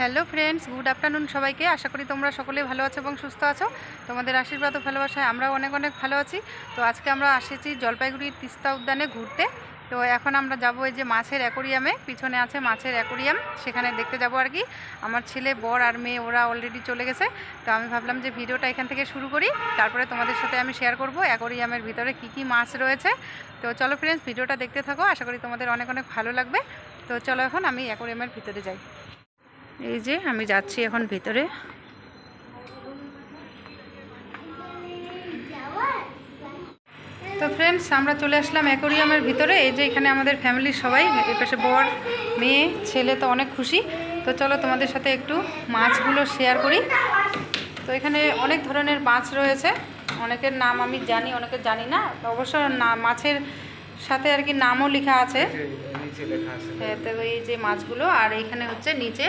Hello friends, good afternoon সবাইকে। আশা করি তোমরা সকলেই ভালো আছো এবং সুস্থ আছো। তোমাদের আশীর্বাদ ও ভালোবাসায় আমরাও অনেক অনেক ভালো আছি। তো আজকে আমরা এসেছি জলপাইগুড়ির তিস্তা উদ্যানে ঘুরতে। তো এখন আমরা যাব এই যে মাছের অ্যাকোরিয়ামে। পিছনে আছে মাছের অ্যাকোরিয়াম। সেখানে দেখতে যাব আর কি। আমার ছেলে, বর আর মেয়ে, ওরা অলরেডি চলে গেছে। তো আমি ভাবলাম যে ভিডিওটা এখান থেকে শুরু করি। তারপরে তোমাদের সাথে আমি শেয়ার করব অ্যাকোরিয়ামের ভিতরে কি কি মাছ রয়েছে। তো চলো ফ্রেন্ডস, ভিডিওটা দেখতে থাকো। আশা করি তোমাদের অনেক অনেক ভালো লাগবে। তো চলো এখন আমি অ্যাকোরিয়ামের ভিতরে যাই। এই যে আমি যাচ্ছি এখন ভিতরে। তো ফ্রেন্ডস আমরা চলে আসলাম অ্যাকোরিয়ামের ভিতরে। এই যে এখানে আমাদের ফ্যামিলির সবাই এর পাশে বর মেয়ে ছেলে তো অনেক খুশি। তো চলো তোমাদের সাথে একটু মাছগুলো শেয়ার করি। তো এখানে অনেক ধরনের মাছ রয়েছে। অনেকের নাম আমি জানি অনেকের জানি না। তো অবশ্য না মাছের সাথে আর কি নামও লেখা আছে। হ্যাঁ, তো এই যে মাছগুলো আর এইখানে হচ্ছে নিচে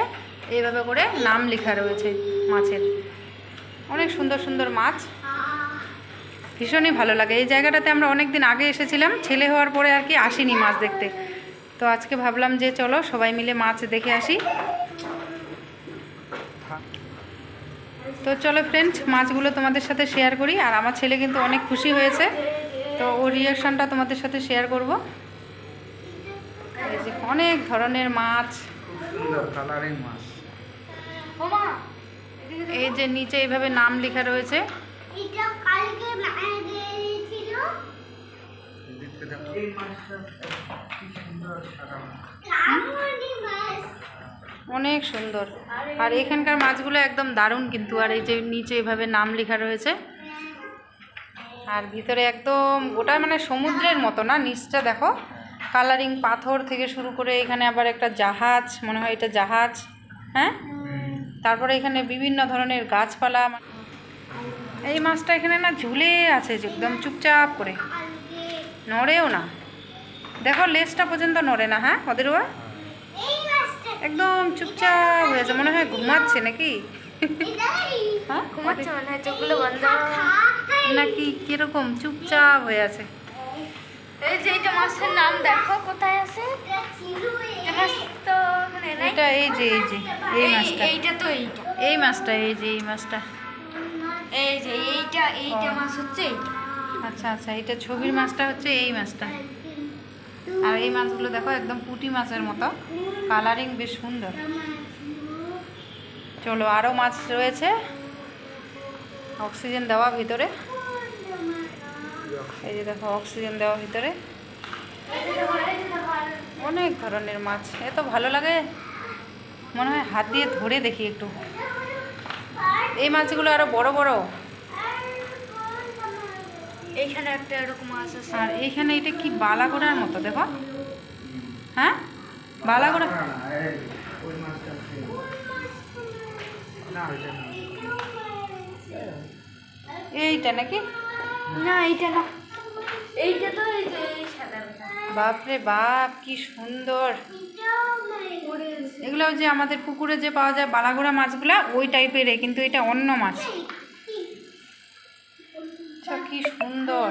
এইভাবে করে নাম লেখা রয়েছে মাছের। অনেক সুন্দর সুন্দর মাছ। ভীষণই ভালো লাগে। এই জায়গাটাতে আমরা অনেক দিন আগে এসেছিলাম, ছেলে হওয়ার পরে আর কি আসিনি মাছ দেখতে। তো আজকে ভাবলাম যে চলো সবাই মিলে মাছ দেখে আসি। তো চলো ফ্রেন্ডস মাছগুলো তোমাদের সাথে শেয়ার করি। আর আমার ছেলে কিন্তু অনেক খুশি হয়েছে। তো ওর রিয়াকশানটা তোমাদের সাথে শেয়ার করব। অনেক ধরনের মাছ। কালারিং মাছ। এই যে নিচে এইভাবে নাম লেখা রয়েছে। মাছ। অনেক সুন্দর। আর। এখানকার মাছগুলো একদম দারুণ কিন্তু। আর এই যে নিচে এভাবে নাম লেখা রয়েছে। আর ভিতরে একদম ওটা মানে সমুদ্রের মতো না নিচটা দেখো। কালারিং পাথর থেকে শুরু করে এখানে আবার একটা জাহাজ মনে হয় এটা জাহাজ। হ্যাঁ? তারপরে এখানে বিভিন্ন ধরনের গাছপালা এই মাছটা এখানে না ঝুলে আছে যে একদম চুপচাপ করে। নড়েও না। দেখো লেজটা পর্যন্ত নড়ে না হ্যাঁ ওদের ওয়া একদম চুপচাপ হয়েছে মনে হয় ঘুমাচ্ছে নাকি? হ্যাঁ? ঘুমাচ্ছে মনে হয় চোখগুলো বন্ধ। নাকি কীরকম চুপচাপ হয়ে আছে? এই যে এটা মাছের নাম দেখো কোথায় আছে? মাছ তো এটা এই যে এই যে এই মাছটা। এইটা তো এইটা। এই মাছটা এই যে এই মাছটা। এই যে এইটা এইটা মাছ হচ্ছে এইটা। আচ্ছা আচ্ছা এটা ছবির মাছটা হচ্ছে এই মাছটা। আর এই মাছগুলো দেখো একদম পুঁটি মাছের মতো। কালারিং বেশ সুন্দর। চলো আরও মাছ রয়েছে। অক্সিজেন দেওয়া ভিতরে। এই যে দেখো অক্সিজেন দেওয়া ভিতরে। অনেক ধরনের মাছ। এত ভালো লাগে। মনে হয় হাত দিয়ে ধরে দেখি একটু। এই মাছগুলো আরও বড় বড়। এইখানে একটা এরকম মাছ আছে। আর এইখানে এটা কি বালাগোড়ার মতো দেখো। হ্যাঁ? বালাগোড়া। না, না, ওই মাছটা আছে। না। এইটা নাকি? না এইটা না। এইটা তো এই যে বাপরে বাপ, কি সুন্দর। এগুলো যে আমাদের পুকুরে যে পাওয়া যায় বালাগোড়া মাছগুলা, ওই টাইপের কিন্তু এটা অন্য মাছ। আচ্ছা কি সুন্দর।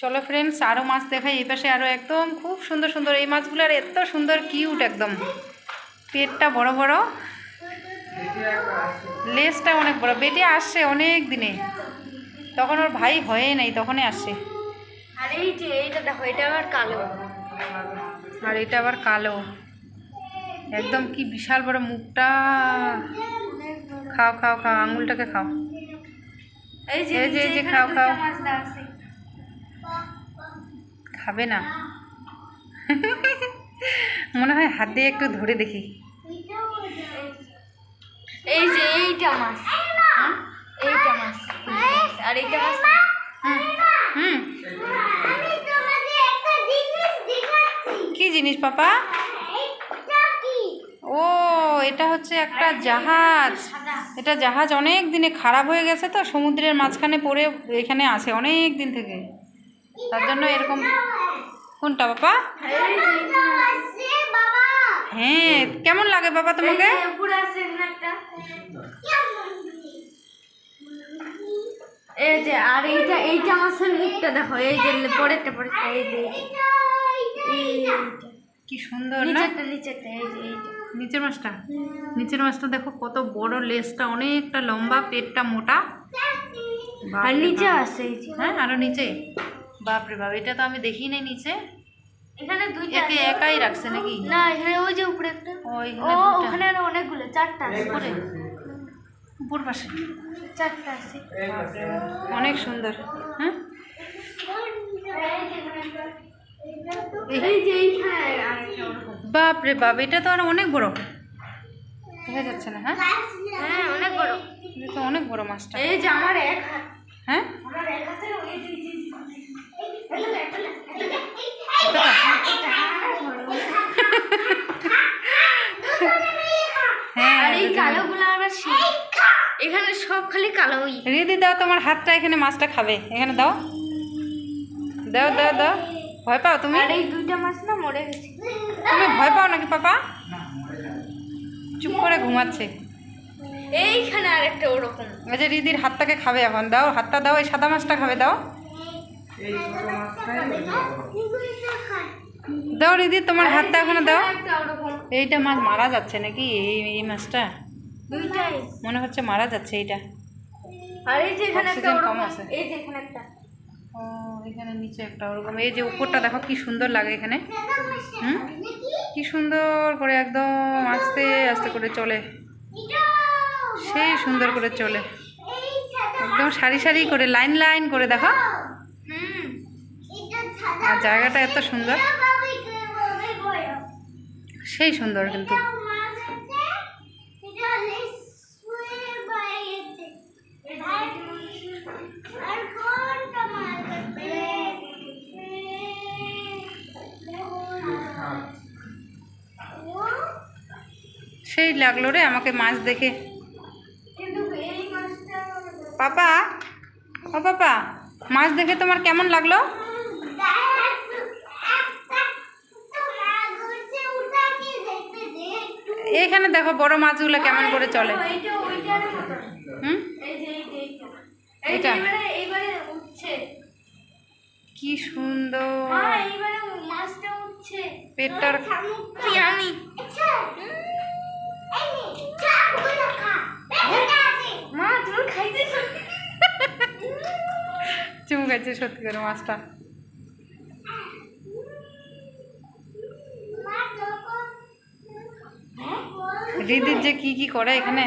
চলো ফ্রেন্ডস আরও মাছ দেখাই, এই পাশে আরও একদম খুব সুন্দর সুন্দর। এই মাছগুলোর এত সুন্দর কিউট একদম। পেটটা বড় বড়। লেজটা অনেক বড়। বেটে আসছে অনেক দিনে। তখন ওর ভাই হয়ে নাই, তখনই আসছে। আর এই যে এইটা দেখো এটা আবার কালো। আর এটা আবার কালো। একদম কি বিশাল বড় মুখটা। খাও খাও খাও আঙুলটাকে খাও। এই যে এই যে, খাও, খাও। খাবে না। মনে হয় হাত দিয়ে একটু ধরে দেখি। এই যে এইটা মাছ। হ্যাঁ? এইটা মাছ। আর এইটা মাছ। হুম। কি জিনিস পাপা? ও এটা হচ্ছে একটা জাহাজ। এটা জাহাজ অনেক দিনে খারাপ হয়ে গেছে তো সমুদ্রের মাঝখানে পড়ে এখানে আসে অনেক দিন থেকে। তার জন্য এরকম কোনটা? বাবা হ্যাঁ কেমন লাগে বাবা তোমাকে? এই যে উপরে আছে এখানে একটা। এই যে আর এইটা এইটা মাছের মুখটা দেখো এই যে পরেরটা পরেরটা এই যে। কি সুন্দর না? নিচের মাছটা? নিচের মাছটা দেখো কত বড় লেজটা অনেকটা লম্বা পেটটা মোটা। আর নিচে। আছে হ্যাঁ আরও নিচে? বাপরে বাপ এটা তো আমি দেখি নাই নিচে। এখানে দুইটা একে একাই রাখছে নাকি? না এখানে ওই যে উপরে একটা। ও। ওখানে আরও অনেকগুলো চারটা উপরে? উপর পাশে। চারটা আছে। অনেক সুন্দর। হ্যাঁ এই যে এইখানে আরেকটা ওরকম। বাপরে বাপ এটা তো আর অনেক বড়। দেখা যাচ্ছে না হ্যাঁ? হ্যাঁ অনেক বড়। এটা তো অনেক বড় মাছটা। এই যে আমার এক হ্যাঁ? হ্যাঁ এখানে সব খালি কালোই রিদি দাও তোমার হাতটা এখানে মাছটা খাবে। এখানে দাও। দাও দাও দাও। ভয় পাও তুমি? আর এই দুইটা মাছ না মরে গেছে। তুমি ভয় পাও নাকি পাপা? চুপ করে ঘুমাচ্ছে। এইখানে আরেকটা ওরকম। ওই যে রিদির হাতটাকে খাবে এখন। দাও হাতটা দাও এই সাদা মাছটা খাবে দাও। দাও রিদি তোমার হাতটা এখানে দাও। এইটা মাছ মারা যাচ্ছে নাকি? এই এই মাছটা? দুইটাই। মনে হচ্ছে মারা যাচ্ছে এইটা। আর এই যে এখানে একটা কম আছে। এই যে এখানে একটা। ও। এখানে নিচে একটা ওরকম, এই যে উপরটা দেখো কি সুন্দর লাগে এখানে। হুম? কি সুন্দর করে একদম আস্তে আস্তে করে চলে। সেই সুন্দর করে চলে। একদম সারি সারি করে, লাইন লাইন করে দেখো। আর জায়গাটা এত সুন্দর। সেই সুন্দর কিন্তু। সেই লাগল রে আমাকে মাছ দেখে। কিন্তু পাপা ও পাপা মাছ দেখে তোমার কেমন লাগল? এইখানে দেখো বড় মাছগুলো কেমন করে চলে। হুম? এটা? কি সুন্দর। হ্যাঁ এইবারে মাছটা পেটটার কি আমি মা তুমি খাইতেছ চুমকাচ্ছে সত্যি করে মাছটা। দিদির যে কি কি করে এখানে?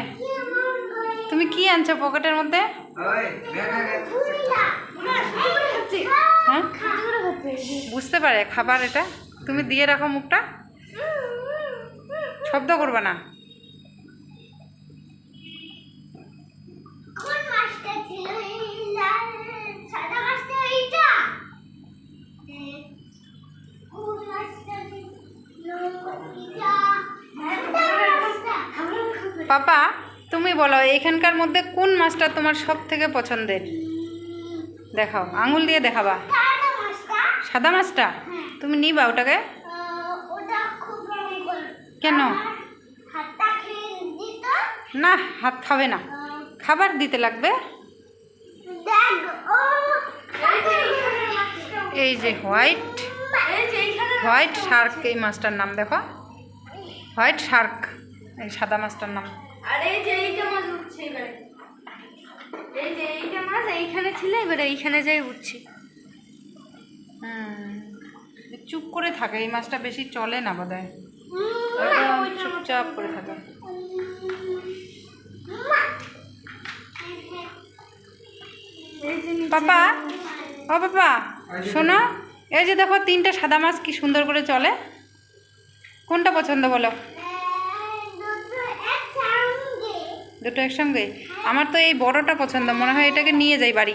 তুমি কি আনছো পকেটের মধ্যে? গেছে। হ্যাঁ? বুঝতে পারে, খাবার এটা? তুমি দিয়ে রাখো মুখটা। শব্দ করবে না কোন মাছটা ছিল এই লাল সাদা মাছটা এইটা কোন মাছটা ছিল এটা সাদা মাছটা পাপা তুমি বলো এখানকার মধ্যে কোন মাছটা তোমার সব থেকে পছন্দের? দেখাও আঙুল দিয়ে দেখাবা। সাদা মাছটা? তুমি নিবা ওটাকে? কেন? না হাত খাবে না। খাবার দিতে লাগবে? এই যে হোয়াইট। হোয়াইট শার্ক এই মাছটার নাম দেখো। White shark. এই সাদা মাছটার নাম। আর এই যে এইটা মাছ উঠছে এবারে। এই যে এইটা মাছ এইখানে ছিল এবারে এইখানে যাই উঠছে। হুম চুপ করে থাকে এই মাছটা বেশি চলে না বোধ হয় চুপচাপ করে থাকে। মা। এই যে নিচে- পাপা ও পাপা শোনো এই যে দেখো তিনটে সাদা মাছ কি সুন্দর করে চলে। কোনটা পছন্দ বলো আহ, দুটো একসঙ্গে দুটো একসঙ্গে আমার তো এই বড়টা পছন্দ মনে হয় এটাকে নিয়ে যাই বাড়ি।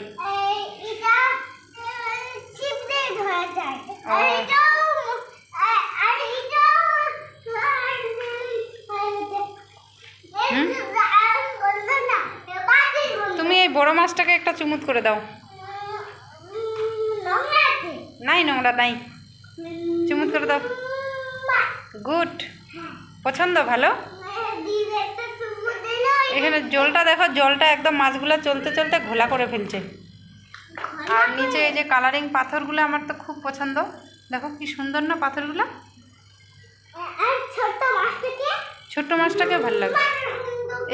তুমি এই বড় মাছটাকে একটা চুমুত করে দাও। নাই নোংরা নাই। চুমুত করে দাও। গুড। পছন্দ ভালো দিদি একটা চুমু দিলো এখানে জলটা দেখো, জলটা একদম মাছগুলো চলতে চলতে ঘোলা করে ফেলছে। আর নিচে এই যে কালারিং পাথরগুলো আমার তো খুব পছন্দ। দেখো কি সুন্দর না পাথরগুলো? ছোট্ট মাছটাকে ভালো লাগে।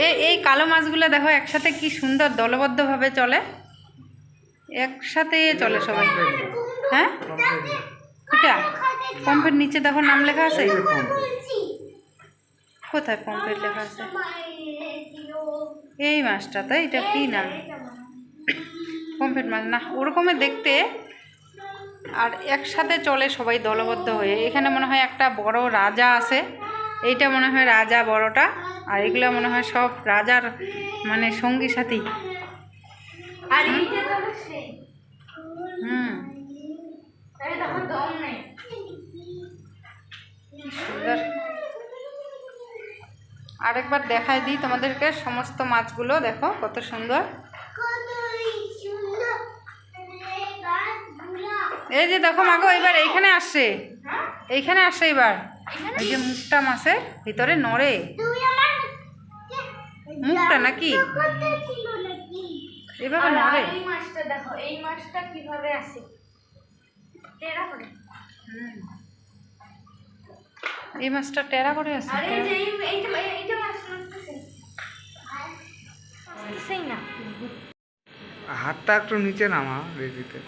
এই এই কালো মাছগুলো দেখো একসাথে কি সুন্দর দলবদ্ধভাবে চলে। একসাথে চলে সবাই। হ্যাঁ? কোটা, পম্পের নিচে দেখো নাম লেখা আছে? কোথায় পম্পের লেখা আছে? এই মাছটা তাই? এটা কি নাম পম্পেট মাছ না ওরকমের দেখতে। আর একসাথে চলে সবাই দলবদ্ধ হয়ে। এখানে মনে হয় একটা বড় রাজা আছে। এইটা মনে হয় রাজা বড়টা। আর এগুলো মনে হয় সব রাজার মানে সঙ্গী সাথী। তো হুম। সুন্দর। আরেকবার দেখায় দিই তোমাদেরকে সমস্ত মাছগুলো দেখো কত সুন্দর। এই যে দেখো মাগো এবার এইখানে আসছে। এইখানে আসছে এবার। এই যে মুখটা মাছের ভিতরে নড়ে। মুখটা নাকি? এভাবে নড়ে। এই মাছটা দেখো এই মাছটা কীভাবে আসে? টেরা করে। এই মাছটা টেরা করে আছে হাতটা একটু নিচে নামা রেডিতে